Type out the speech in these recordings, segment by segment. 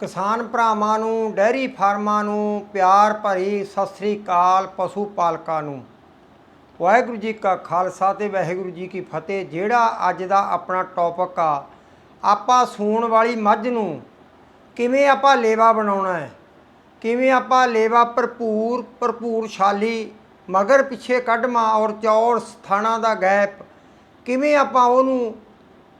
ਕਿਸਾਨ ਭਰਾਵਾਂ ਨੂੰ, ਡੈਰੀ ਫਾਰਮਾਂ ਨੂੰ, ਪਿਆਰ ਭਰੀ ਸਤਿ ਸ੍ਰੀ ਅਕਾਲ ਪਸ਼ੂ ਪਾਲਕਾਂ ਨੂੰ। ਵਾਹਿਗੁਰੂ ਜੀ ਕਾ ਖਾਲਸਾ ਤੇ ਵਾਹਿਗੁਰੂ ਜੀ ਕੀ ਫਤਿਹ। ਜਿਹੜਾ ਅੱਜ ਦਾ ਆਪਣਾ ਟੌਪਿਕ ਆ, ਆਪਾਂ ਸੂਣ ਵਾਲੀ ਮੱਝ ਨੂੰ ਕਿਵੇਂ ਆਪਾਂ ਲੇਵਾ ਬਣਾਉਣਾ ਹੈ? ਕਿਵੇਂ ਆਪਾਂ ਲੇਵਾ ਭਰਪੂਰ, ਭਰਪੂਰਸ਼ਾਲੀ, ਮਗਰ ਪਿੱਛੇ ਕੱਢਮਾ ਔਰ ਚੌਰ ਸਥਾਨਾਂ ਦਾ ਗੈਪ, ਕਿਵੇਂ ਆਪਾਂ ਉਹਨੂੰ,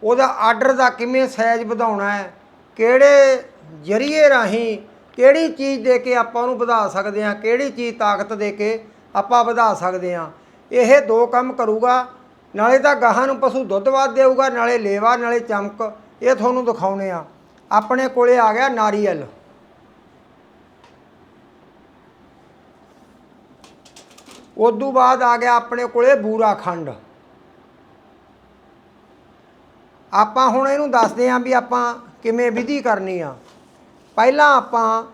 ਉਹਦਾ ਆਰਡਰ ਦਾ ਕਿਵੇਂ ਸਾਈਜ਼ ਵਧਾਉਣਾ ਹੈ? ਕਿਹੜੇ ਜਰੀਏ ਰਾਹੀਂ ਕਿਹੜੀ ਚੀਜ਼ ਦੇ ਕੇ ਆਪਾਂ ਉਹਨੂੰ ਵਧਾ ਸਕਦੇ ਹਾਂ, ਕਿਹੜੀ ਚੀਜ਼ ਤਾਕਤ ਦੇ ਕੇ ਆਪਾਂ ਵਧਾ ਸਕਦੇ ਹਾਂ। ਇਹ ਦੋ ਕੰਮ ਕਰੂਗਾ, ਨਾਲੇ ਤਾਂ ਗਾਹਾਂ ਨੂੰ ਪਸ਼ੂ ਦੁੱਧ ਵੱਧ ਦੇਊਗਾ, ਨਾਲੇ ਲੇਵਾ, ਨਾਲੇ ਚਮਕ, ਇਹ ਤੁਹਾਨੂੰ ਦਿਖਾਉਣੇ ਆ। ਆਪਣੇ ਕੋਲੇ ਆ ਗਿਆ ਨਾਰੀਅਲ। ਉਦੋਂ ਬਾਅਦ ਆ ਗਿਆ ਆਪਣੇ ਕੋਲੇ ਬੂਰਾ ਖੰਡ। ਆਪਾਂ ਹੁਣ ਇਹਨੂੰ ਦੱਸਦੇ ਆਂ ਵੀ ਆਪਾਂ ਕਿਵੇਂ ਵਿਧੀ ਕਰਨੀ ਆ। ਪਹਿਲਾਂ ਆਪਾਂ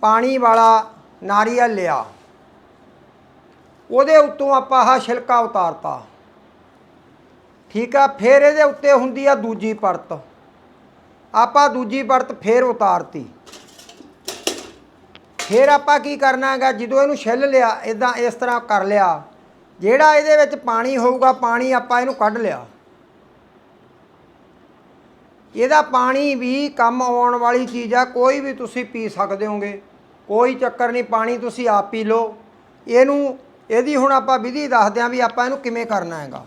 ਪਾਣੀ ਵਾਲਾ ਨਾਰੀਅਲ ਲਿਆ। ਉਹਦੇ ਉੱਤੋਂ ਆਪਾਂ ਆਹ ਛਿਲਕਾ ਉਤਾਰਤਾ। ਠੀਕ ਆ, ਫਿਰ ਇਹਦੇ ਉੱਤੇ ਹੁੰਦੀ ਆ ਦੂਜੀ ਪਰਤ। ਆਪਾਂ ਦੂਜੀ ਪਰਤ ਫੇਰ ਉਤਾਰਤੀ। ਫਿਰ ਆਪਾਂ ਕੀ ਕਰਨਾ ਹੈਗਾ, ਜਦੋਂ ਇਹਨੂੰ ਛਿੱਲ ਲਿਆ ਇਦਾਂ ਇਸ ਤਰ੍ਹਾਂ ਕਰ ਲਿਆ। ਜਿਹੜਾ ਇਹਦੇ ਵਿੱਚ ਪਾਣੀ ਹੋਊਗਾ, ਪਾਣੀ ਆਪਾਂ ਇਹਨੂੰ ਕੱਢ ਲਿਆ। ਇਹਦਾ ਪਾਣੀ ਵੀ ਕੰਮ ਆਉਣ ਵਾਲੀ ਚੀਜ਼ ਆ, ਕੋਈ ਵੀ ਤੁਸੀਂ ਪੀ ਸਕਦੇ ਹੋਗੇ। ਕੋਈ ਚੱਕਰ ਨਹੀਂ, ਪਾਣੀ ਤੁਸੀਂ ਆਪ ਪੀ ਲਓ। ਇਹਨੂੰ, ਇਹਦੀ ਹੁਣ ਆਪਾਂ ਵਿਧੀ ਦੱਸਦੇ ਆਂ ਵੀ ਆਪਾਂ ਇਹਨੂੰ ਕਿਵੇਂ ਕਰਨਾ ਹੈਗਾ।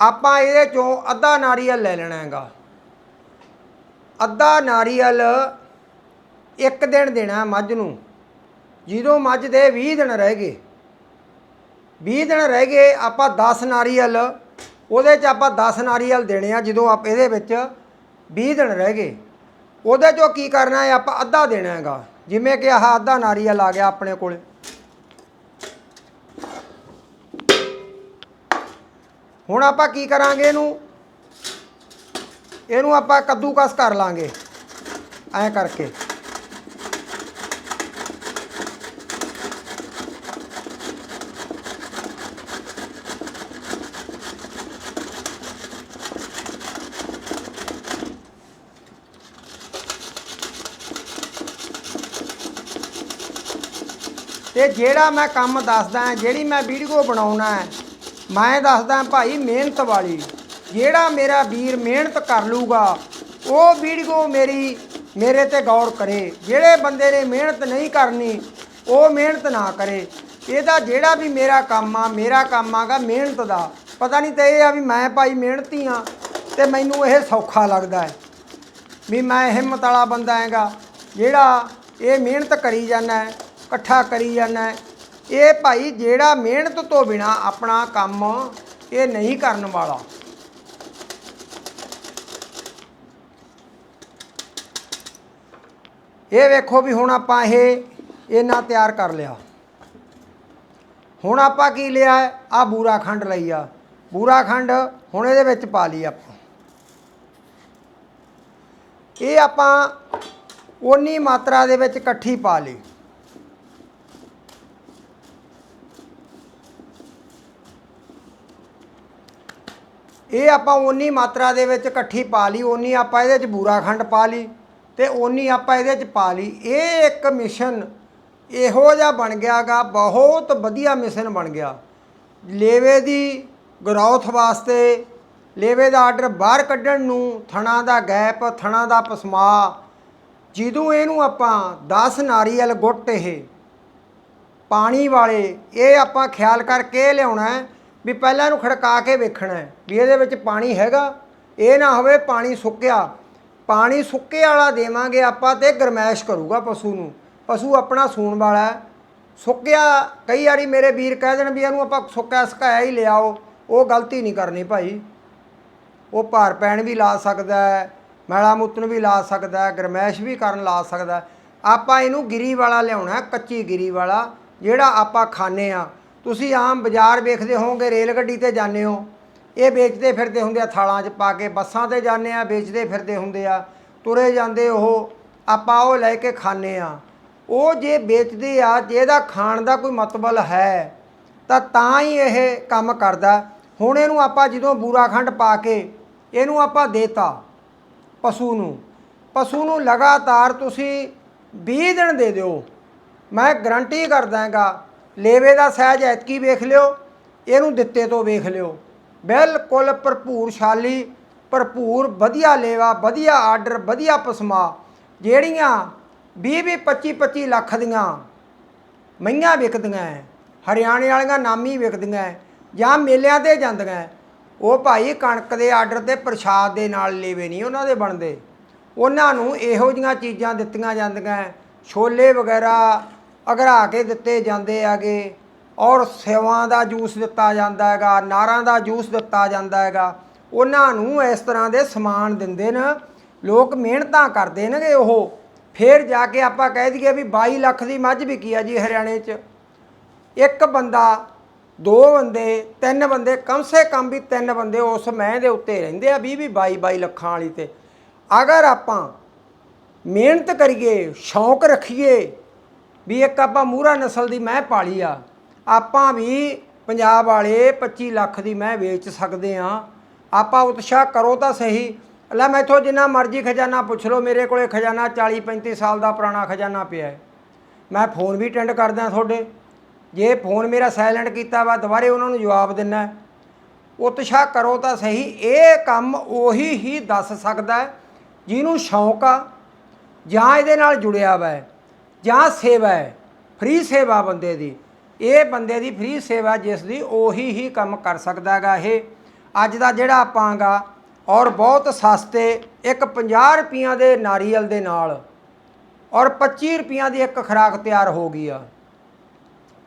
ਆਪਾਂ ਇਹਦੇ ਚੋਂ ਅੱਧਾ ਨਾਰੀਅਲ ਲੈ ਲੈਣਾ ਹੈਗਾ। ਅੱਧਾ ਨਾਰੀਅਲ ਇੱਕ ਦਿਨ ਦੇਣਾ ਮੱਝ ਨੂੰ। ਜਦੋਂ ਮੱਝ ਦੇ 20 ਦਿਨ ਰਹਿ ਗਏ 20 ਦਿਨ ਰਹਿ ਗਏ, ਆਪਾਂ 10 ਨਾਰੀਅਲ ਉਹਦੇ 'ਚ ਆਪਾਂ 10 ਨਾਰੀਅਲ ਦੇਣੇ ਆ, ਜਦੋਂ ਆਪ ਇਹਦੇ ਵਿੱਚ 20 ਦਿਨ ਰਹਿ ਗਏ। ਉਹਦੇ 'ਚੋਂ ਕੀ ਕਰਨਾ ਹੈ, ਆਪਾਂ ਅੱਧਾ ਦੇਣਾ ਹੈਗਾ। ਜਿਵੇਂ ਕਿ ਆਹ ਅੱਧਾ ਨਾਰੀਅਲ ਆ ਗਿਆ ਆਪਣੇ ਕੋਲ। ਹੁਣ ਆਪਾਂ ਕੀ ਕਰਾਂਗੇ ਇਹਨੂੰ? ਇਹਨੂੰ ਆਪਾਂ ਕੱਦੂਕਸ ਕਰ ਲਾਂਗੇ। ਐਂ ਕਰਕੇ। ਤੇ ਜਿਹੜਾ ਮੈਂ ਕੰਮ ਦੱਸਦਾ, ਜਿਹੜੀ ਮੈਂ ਵੀਡੀਓ ਬਣਾਉਣਾ ਹੈ, ਮੈਂ ਦੱਸਦਾ ਭਾਈ ਮਿਹਨਤ ਵਾਲੀ। ਜਿਹੜਾ ਮੇਰਾ ਵੀਰ ਮਿਹਨਤ ਕਰ ਲੂਗਾ, ਉਹ ਵੀਡੀਓ ਮੇਰੀ, ਮੇਰੇ ਤੇ ਗੌਰ ਕਰੇ। ਜਿਹੜੇ ਬੰਦੇ ਨੇ ਮਿਹਨਤ ਨਹੀਂ ਕਰਨੀ, ਉਹ ਮਿਹਨਤ ਨਾ ਕਰੇ। ਇਹਦਾ ਜਿਹੜਾ ਵੀ ਮੇਰਾ ਕੰਮ ਆ, ਮੇਰਾ ਕੰਮ ਆਗਾ ਮਿਹਨਤ ਦਾ। ਪਤਾ ਨਹੀਂ ਤੇ ਇਹ ਆ ਵੀ ਮੈਂ ਭਾਈ ਮਿਹਨਤੀ ਆ, ਤੇ ਮੈਨੂੰ ਇਹ ਸੌਖਾ ਲੱਗਦਾ ਹੈ। ਵੀ ਮੈਂ ਹਿੰਮਤ ਵਾਲਾ ਬੰਦਾ ਹੈਗਾ, ਜਿਹੜਾ ਇਹ ਮਿਹਨਤ ਕਰੀ ਜਾਂਦਾ ਹੈ ਇਕੱਠਾ ਕਰੀ ਜਾਂਦਾ ਇਹ ਭਾਈ ਜਿਹੜਾ ਮਿਹਨਤ ਤੋਂ ਬਿਨਾ ਆਪਣਾ ਕੰਮ ਇਹ ਨਹੀਂ ਕਰਨ ਵਾਲਾ। ਇਹ ਵੇਖੋ ਵੀ ਹੁਣ ਆਪਾਂ ਇਹ ਇਹਨਾਂ ਤਿਆਰ ਕਰ ਲਿਆ। ਹੁਣ ਆਪਾਂ ਕੀ ਲਿਆ? ਆ ਬੂਰਾ ਖੰਡ ਲਈ ਆ। ਬੂਰਾ ਖੰਡ ਹੁਣ ਇਹਦੇ ਵਿੱਚ ਪਾ ਲਈ ਆਪਾਂ। ਇਹ ਆਪਾਂ ਓਨੀ ਮਾਤਰਾ ਦੇ ਵਿੱਚ ਇਕੱਠੀ ਪਾ ਲਈ। ਇਹ ਆਪਾਂ ਓਨੀ ਮਾਤਰਾ ਦੇ ਵਿੱਚ ਇਕੱਠੀ ਪਾ ਲਈ, ਓਨੀ ਆਪਾਂ ਇਹਦੇ 'ਚ ਬੂਰਾ ਖੰਡ ਪਾ ਲਈ ਤੇ ਓਨੀ ਆਪਾਂ ਇਹਦੇ 'ਚ ਪਾ ਲਈ। ਇਹ ਇੱਕ ਮਿਸ਼ਨ ਇਹੋ ਜਿਹਾ ਬਣ ਗਿਆਗਾ, ਬਹੁਤ ਵਧੀਆ ਮਿਸ਼ਨ ਬਣ ਗਿਆ। ਲੇਵੇ ਦੀ ਗਰੋਥ ਵਾਸਤੇ, ਲੇਵੇ ਦਾ ਆਰਡਰ ਬਾਹਰ ਕੱਢਣ ਨੂੰ, ਥਣਾ ਦਾ ਗੈਪ, ਥਣਾ ਦਾ ਪਸਮਾ, ਜਦੋਂ ਇਹਨੂੰ ਆਪਾਂ 10 ਨਾਰੀਅਲ ਗੁੱਟ ਇਹ, ਪਾਣੀ ਵਾਲੇ, ਇਹ ਆਪਾਂ ਖਿਆਲ ਕਰਕੇ ਲਿਆਉਣਾ ਹੈ। ਵੀ ਪਹਿਲਾਂ ਇਹਨੂੰ ਖੜਕਾ ਕੇ ਵੇਖਣਾ ਹੈ ਵੀ ਇਹਦੇ ਵਿੱਚ ਪਾਣੀ ਹੈਗਾ, ਇਹ ਨਾ ਹੋਵੇ ਪਾਣੀ ਸੁੱਕਿਆ। ਪਾਣੀ ਸੁੱਕੇ ਵਾਲਾ ਦੇਵਾਂਗੇ ਆਪਾਂ ਤੇ ਗਰਮੈਸ਼ ਕਰੂਗਾ ਪਸ਼ੂ ਨੂੰ। ਪਸ਼ੂ ਆਪਣਾ ਸੂਣ ਵਾਲਾ ਹੈ। ਸੁੱਕਿਆ, ਕਈ ਵਾਰੀ ਮੇਰੇ ਵੀਰ ਕਹਿ ਦੇਣ ਵੀ ਇਹਨੂੰ ਆਪਾਂ ਸੁੱਕਿਆ ਸੁਕਾਇਆ ਹੀ ਲਿਆਓ। ਉਹ ਗਲਤੀ ਨਹੀਂ ਕਰਨੀ ਭਾਈ। ਉਹ ਭਾਰ ਪੈਣ ਵੀ ਲਾ ਸਕਦਾ ਹੈ, ਮੈਲਾ ਮੂਤਨ ਵੀ ਲਾ ਸਕਦਾ ਹੈ, ਗਰਮੈਸ਼ ਵੀ ਕਰਨ ਲਾ ਸਕਦਾ ਆਪਾਂ ਇਹਨੂੰ ਗਿਰੀ ਵਾਲਾ ਲਿਆਉਣਾ ਕੱਚੀ ਗਿਰੀ ਵਾਲਾ, ਜਿਹੜਾ ਆਪਾਂ ਖਾਣੇ ਆ ਤੁਸੀਂ ਆਮ ਬਾਜ਼ਾਰ ਵੇਖਦੇ ਹੋਵੋਗੇ, ਰੇਲ ਗੱਡੀ ਤੇ ਜਾਂਦੇ ਹੋ। ਇਹ ਵੇਚਦੇ ਫਿਰਦੇ ਹੁੰਦੇ ਆ, ਥਾਲਾਂ 'ਚ ਪਾ ਕੇ, ਬੱਸਾਂ ਤੇ ਜਾਂਦੇ ਆ, ਵੇਚਦੇ ਫਿਰਦੇ ਹੁੰਦੇ ਆ। ਤੁਰੇ ਜਾਂਦੇ ਉਹ, ਆਪਾਂ ਉਹ ਲੈ ਕੇ ਖਾਣੇ ਆ। ਉਹ ਜੇ ਵੇਚਦੇ ਆ, ਜੇ ਇਹਦਾ ਖਾਣ ਦਾ ਕੋਈ ਮਤਲਬ ਹੈ, ਤਾਂ ਤਾਂ ਹੀ ਇਹ ਕੰਮ ਕਰਦਾ। ਹੁਣ ਇਹਨੂੰ ਆਪਾਂ ਜਦੋਂ ਬੂਰਾ ਖੰਡ ਪਾ ਕੇ, ਇਹਨੂੰ ਆਪਾਂ ਦੇਤਾ ਪਸ਼ੂ ਨੂੰ। ਪਸ਼ੂ ਨੂੰ ਲਗਾਤਾਰ ਤੁਸੀਂ 20 ਦਿਨ ਦੇ ਦਿਓ। ਮੈਂ ਗਰੰਟੀ ਕਰਦਾ ਹੈਗਾ ਲੇਵੇ ਦਾ ਸਹਿਜ ਐਤਕੀ ਵੇਖ ਲਿਓ, ਇਹਨੂੰ ਦਿੱਤੇ ਤੋਂ ਵੇਖ ਲਿਓ। ਬਿਲਕੁਲ ਭਰਪੂਰ ਛਾਲੀ ਭਰਪੂਰ, ਵਧੀਆ ਲੇਵਾ, ਵਧੀਆ ਆਰਡਰ, ਵਧੀਆ ਪਸਮਾ, ਜਿਹੜੀਆਂ 20 20 25 25 ਲੱਖ ਦੀਆਂ ਮਈਆਂ ਵਿਕਦੀਆਂ ਹੈ ਹਰਿਆਣੇ ਵਾਲੀਆਂ ਨਾਮੀ ਵਿਕਦੀਆਂ ਜਾਂ ਮੇਲਿਆਂ ਤੇ ਜਾਂਦੀਆਂ ਉਹ ਭਾਈ ਕਣਕ ਦੇ ਆਰਡਰ ਤੇ ਪ੍ਰਸ਼ਾਦ ਦੇ ਨਾਲ ਲੇਵੇ ਨਹੀਂ ਉਹਨਾਂ ਦੇ ਬਣਦੇ। ਉਹਨਾਂ ਨੂੰ ਇਹੋ ਜੀਆਂ ਚੀਜ਼ਾਂ ਦਿੱਤੀਆਂ ਜਾਂਦੀਆਂ ਛੋਲੇ ਵਗੈਰਾ ਅਗਰਾ ਕੇ ਦਿੱਤੇ ਜਾਂਦੇ ਹੈਗੇ। ਔਰ ਸੇਵਾਂ ਦਾ ਜੂਸ ਦਿੱਤਾ ਜਾਂਦਾ ਹੈਗਾ, ਨਾਰਾਂ ਦਾ ਜੂਸ ਦਿੱਤਾ ਜਾਂਦਾ ਹੈਗਾ। ਉਹਨਾਂ ਨੂੰ ਇਸ ਤਰ੍ਹਾਂ ਦੇ ਸਮਾਨ ਦਿੰਦੇ ਨੇ। ਲੋਕ ਮਿਹਨਤਾਂ ਕਰਦੇ ਨੇਗੇ ਉਹ। ਫਿਰ ਜਾ ਕੇ ਆਪਾਂ ਕਹਿ ਦਈਏ ਵੀ 22 ਲੱਖ ਦੀ ਮੱਝ ਵਿਕੀ ਆ ਜੀ ਹਰਿਆਣੇ 'ਚ। ਇੱਕ ਬੰਦਾ, ਦੋ ਬੰਦੇ, ਤਿੰਨ ਬੰਦੇ, ਕਮ ਸੇ ਕਮ ਵੀ ਤਿੰਨ ਬੰਦੇ ਉਸ ਮਹਿ ਦੇ ਉੱਤੇ ਰਹਿੰਦੇ ਆ 20 ਵੀ 22 22 ਲੱਖਾਂ ਵਾਲੀ ਤੇ। ਅਗਰ ਆਪਾਂ ਮਿਹਨਤ ਕਰੀਏ, ਸ਼ੌਂਕ ਰੱਖੀਏ ਵੀ ਇੱਕ ਆਪਾਂ ਮੂਰਾ ਨਸਲ ਦੀ ਮੈਂ ਪਾਲੀ ਆ, ਆਪਾਂ ਵੀ ਪੰਜਾਬ ਵਾਲੇ 25 ਲੱਖ ਦੀ ਮੈਂ ਵੇਚ ਸਕਦੇ ਆ। ਆਪਾਂ ਉਤਸ਼ਾਹ ਕਰੋ ਤਾਂ ਸਹੀ। ਲੈ ਮੈਥੋਂ ਜਿੰਨਾ ਮਰਜ਼ੀ ਖਜ਼ਾਨਾ ਪੁੱਛ ਲਓ, ਮੇਰੇ ਕੋਲੇ ਖਜ਼ਾਨਾ 40 35 ਸਾਲ ਦਾ ਪੁਰਾਣਾ ਖਜ਼ਾਨਾ ਪਿਆ ਹੈ। ਮੈਂ ਫੋਨ ਵੀ ਅਟੈਂਡ ਕਰਦਾ ਤੁਹਾਡੇ। ਜੇ ਫੋਨ ਮੇਰਾ ਸਾਇਲੈਂਟ ਕੀਤਾ ਵਾ, ਦੁਬਾਰੇ ਉਹਨਾਂ ਨੂੰ ਜਵਾਬ ਦਿੰਨਾ ਉਤਸ਼ਾਹ ਕਰੋ ਤਾਂ ਸਹੀ। ਇਹ ਕੰਮ ਉਹੀ ਹੀ ਦੱਸ ਸਕਦਾ ਜਿਹਨੂੰ ਸ਼ੌਂਕ ਆ, ਜਾਂ ਇਹਦੇ ਨਾਲ ਜੁੜਿਆ ਵਾ ਜਾਂ ਸੇਵਾ ਹੈ, ਫ੍ਰੀ ਸੇਵਾ ਬੰਦੇ ਦੀ। ਇਹ ਬੰਦੇ ਦੀ ਫ੍ਰੀ ਸੇਵਾ ਜਿਸ ਦੀ ਉਹੀ ਹੀ ਕੰਮ ਕਰ ਸਕਦਾ ਹੈਗਾ ਇਹ। ਅੱਜ ਦਾ ਜਿਹੜਾ ਆਪਾਂਗਾ ਔਰ ਬਹੁਤ ਸਸਤੇ ਇੱਕ 50 ਰੁਪਈਆਂ ਦੇ ਨਾਰੀਅਲ ਦੇ ਨਾਲ, ਔਰ 25 ਰੁਪਈਆਂ ਦੀ ਇੱਕ ਖੁਰਾਕ ਤਿਆਰ ਹੋ ਗਈ ਆ।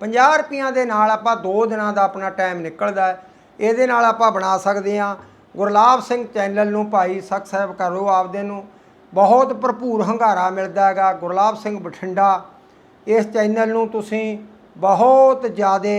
50 ਰੁਪਈਆਂ ਦੇ ਨਾਲ ਆਪਾਂ 2 ਦਿਨਾਂ ਦਾ ਆਪਣਾ ਟਾਈਮ ਨਿਕਲਦਾ ਇਹਦੇ ਨਾਲ ਆਪਾਂ ਬਣਾ ਸਕਦੇ ਹਾਂ। ਗੁਰਲਾਬ ਸਿੰਘ ਚੈਨਲ ਨੂੰ ਭਾਈ ਸਬਸਕ੍ਰਾਈਬ ਕਰੋ ਆਪਦੇ ਨੂੰ। ਬਹੁਤ ਭਰਪੂਰ ਹੰਗਾਰਾ ਮਿਲਦਾ ਹੈਗਾ। ਗੁਰਲਾਬ ਸਿੰਘ ਬਠਿੰਡਾ, ਇਸ ਚੈਨਲ ਨੂੰ ਤੁਸੀਂ ਬਹੁਤ ਜ਼ਿਆਦਾ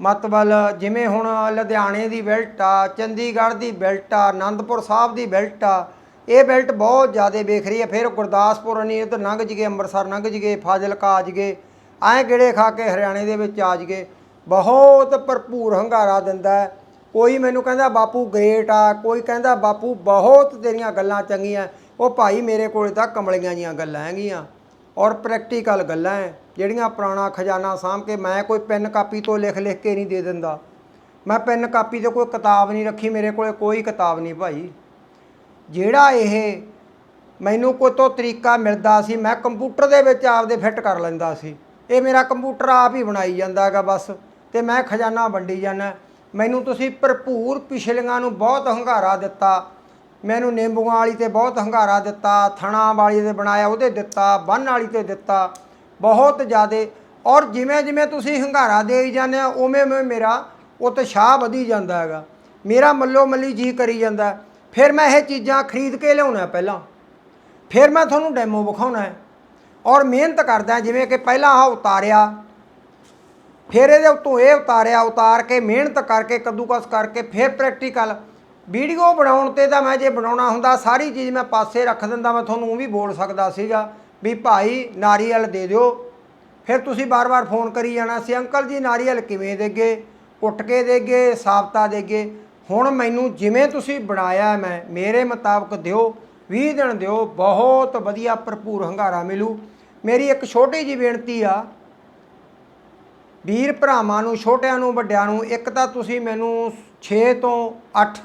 ਮਤਲਬ ਜਿਵੇਂ ਹੁਣ ਲੁਧਿਆਣੇ ਦੀ ਬੈਲਟ ਆ, ਚੰਡੀਗੜ੍ਹ ਦੀ ਬੈਲਟ ਆ ਆਨੰਦਪੁਰ ਸਾਹਿਬ ਦੀ ਬੈਲਟ ਆ, ਇਹ ਬੈਲਟ ਬਹੁਤ ਜ਼ਿਆਦਾ ਵੇਖ ਰਹੀ ਹੈ। ਫਿਰ ਗੁਰਦਾਸਪੁਰ ਨਹੀਂ ਉਧਰ ਲੰਘ ਜਗੇ ਅੰਮ੍ਰਿਤਸਰ ਲੰਘ ਜਗੇ ਫਾਜ਼ਿਲਕਾ ਆ ਜਗੇ ਐਂ ਗੇੜੇ ਖਾ ਕੇ ਹਰਿਆਣੇ ਦੇ ਵਿੱਚ ਆ ਜਗੇ ਬਹੁਤ ਭਰਪੂਰ ਹੰਗਾਰਾ ਦਿੰਦਾ ਹੈ। ਕੋਈ ਮੈਨੂੰ ਕਹਿੰਦਾ, ਬਾਪੂ ਗ੍ਰੇਟ ਆ। ਕੋਈ ਕਹਿੰਦਾ, ਬਾਪੂ ਬਹੁਤ ਤੇਰੀਆਂ ਗੱਲਾਂ ਚੰਗੀਆਂ। ਉਹ ਭਾਈ ਮੇਰੇ ਕੋਲ ਤਾਂ ਕਮਲੀਆਂ ਜੀਆਂ ਗੱਲਾਂ ਹੈਗੀਆਂ। ਔਰ ਪ੍ਰੈਕਟੀਕਲ ਗੱਲਾਂ ਹੈ ਜਿਹੜੀਆਂ ਪੁਰਾਣਾ ਖਜ਼ਾਨਾ ਸਾਂਭ ਕੇ ਮੈਂ ਕੋਈ ਪੈਨ ਕਾਪੀ ਤੋਂ ਲਿਖ ਲਿਖ ਕੇ ਨਹੀਂ ਦੇ ਦਿੰਦਾ। ਮੈਂ ਪੈਨ ਕਾਪੀ ਤੇ ਕੋਈ ਕਿਤਾਬ ਨਹੀਂ ਰੱਖੀ, ਮੇਰੇ ਕੋਲੇ ਕੋਈ ਕਿਤਾਬ ਨਹੀਂ ਭਾਈ। ਜਿਹੜਾ ਇਹ ਮੈਨੂੰ ਕੋਈ ਤੋਂ ਤਰੀਕਾ ਮਿਲਦਾ ਸੀ, ਮੈਂ ਕੰਪਿਊਟਰ ਦੇ ਵਿੱਚ ਆਪਦੇ ਫਿੱਟ ਕਰ ਲੈਂਦਾ ਸੀ। ਇਹ ਮੇਰਾ ਕੰਪਿਊਟਰ ਆਪ ਹੀ ਬਣਾਈ ਜਾਂਦਾ ਹੈਗਾ ਬਸ, ਤੇ ਮੈਂ ਖਜ਼ਾਨਾ ਵੰਡੀ ਜਾਂਦਾ। ਮੈਨੂੰ ਤੁਸੀਂ ਭਰਪੂਰ ਪਿਛਲੀਆਂ ਨੂੰ ਬਹੁਤ ਹੰਗਾਰਾ ਦਿੱਤਾ, ਮੈਨੂੰ ਨਿੰਬੂਆਂ ਵਾਲੀ ਤੇ ਬਹੁਤ ਹੰਗਾਰਾ ਦਿੱਤਾ, ਥਣਾ ਵਾਲੀ ਤੇ ਬਣਾਇਆ, ਉਹਦੇ ਦਿੱਤਾ, ਬੰਨ ਵਾਲੀ ਤੇ ਦਿੱਤਾ, ਬਹੁਤ ਜ਼ਿਆਦੇ। ਔਰ ਜਿਵੇਂ ਜਿਵੇਂ ਤੁਸੀਂ ਹੰਗਾਰਾ ਦੇਈ ਜਾਂਦੇ ਹੋ, ਉਵੇਂ ਉਵੇਂ ਮੇਰਾ ਉਤਸ਼ਾਹ ਵਧੀ ਜਾਂਦਾ ਹੈਗਾ। ਮੇਰਾ ਮੱਲੋ ਮੱਲੀ ਜੀ ਕਰੀ ਜਾਂਦਾ ਫਿਰ ਮੈਂ ਇਹ ਚੀਜ਼ਾਂ ਖਰੀਦ ਕੇ ਲਿਆਉਣਾ ਪਹਿਲਾਂ। ਫਿਰ ਮੈਂ ਤੁਹਾਨੂੰ ਡੈਮੋ ਵਿਖਾਉਣਾ ਹੈ। ਔਰ ਮਿਹਨਤ ਕਰਦਾ ਜਿਵੇਂ ਕਿ ਪਹਿਲਾਂ ਆਹ ਉਤਾਰਿਆ ਫਿਰ ਇਹਦੇ ਉੱਤੋਂ ਇਹ ਉਤਾਰਿਆ, ਉਤਾਰ ਕੇ ਮਿਹਨਤ ਕਰਕੇ, ਕੱਦੂਕਸ ਕਰਕੇ ਫਿਰ ਪ੍ਰੈਕਟੀਕਲ ਵੀਡੀਓ ਬਣਾਉਣ ਤੇ ਤਾਂ ਮੈਂ ਜੇ ਬਣਾਉਣਾ ਹੁੰਦਾ, ਸਾਰੀ ਚੀਜ਼ ਮੈਂ ਪਾਸੇ ਰੱਖ ਦਿੰਦਾ, ਮੈਂ ਤੁਹਾਨੂੰ ਉਹ ਵੀ ਬੋਲ ਸਕਦਾ ਸੀਗਾ ਵੀ ਭਾਈ ਨਾਰੀਅਲ ਦੇ ਦਿਓ। ਫਿਰ ਤੁਸੀਂ ਬਾਰ-ਬਾਰ ਫੋਨ ਕਰੀ ਜਾਣਾ ਸੀ, ਅੰਕਲ ਜੀ ਨਾਰੀਅਲ ਕਿਵੇਂ ਦੇਗੇ? ਕੁੱਟ ਕੇ ਦੇਗੇ, ਸਾਬਤਾ ਦੇਗੇ? ਹੁਣ ਮੈਨੂੰ ਜਿਵੇਂ ਤੁਸੀਂ ਬਣਾਇਆ ਮੈਂ, ਮੇਰੇ ਮੁਤਾਬਕ ਦਿਓ 20 ਦਿਨ ਦਿਓ, ਬਹੁਤ ਵਧੀਆ ਭਰਪੂਰ ਹੰਗਾਰਾ ਮਿਲੂ। ਮੇਰੀ ਇੱਕ ਛੋਟੀ ਜੀ ਬੇਨਤੀ ਆ ਵੀਰ ਭਰਾਵਾਂ ਨੂੰ, ਛੋਟਿਆਂ ਨੂੰ, ਵੱਡਿਆਂ ਨੂੰ, ਇੱਕ ਤਾਂ ਤੁਸੀਂ ਮੈਨੂੰ 6 ਤੋਂ 8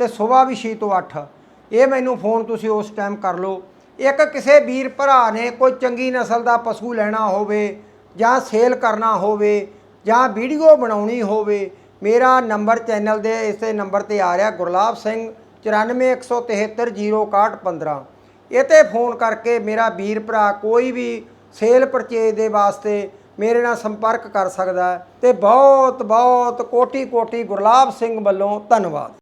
ਤੇ ਸਵੇਰ ਵੀ 6 ਤੋਂ 8 ਇਹ ਮੈਨੂੰ ਫੋਨ ਤੁਸੀਂ ਉਸ ਟਾਈਮ ਕਰ ਲਓ। ਇੱਕ ਕਿਸੇ ਵੀਰ ਭਰਾ ਨੇ ਕੋਈ ਚੰਗੀ ਨਸਲ ਦਾ ਪਸ਼ੂ ਲੈਣਾ ਹੋਵੇ ਜਾਂ ਸੇਲ ਕਰਨਾ ਹੋਵੇ ਜਾਂ ਵੀਡੀਓ ਬਣਾਉਣੀ ਹੋਵੇ, ਮੇਰਾ ਨੰਬਰ ਚੈਨਲ ਦੇ ਇਸੇ ਨੰਬਰ ਤੇ ਆ ਰਿਹਾ, ਗੁਰਲਾਬ ਸਿੰਘ 9417306115 ਇਹ ਤੇ ਫੋਨ ਕਰਕੇ ਮੇਰਾ ਵੀਰ ਭਰਾ ਕੋਈ ਵੀ ਸੇਲ ਪਰਚੇਜ ਦੇ ਵਾਸਤੇ ਮੇਰੇ ਨਾਲ ਸੰਪਰਕ ਕਰ ਸਕਦਾ ਹੈ। ਤੇ ਬਹੁਤ ਬਹੁਤ ਕੋਟੀ ਕੋਟੀ ਗੁਰਲਾਬ ਸਿੰਘ ਵੱਲੋਂ ਧੰਨਵਾਦ।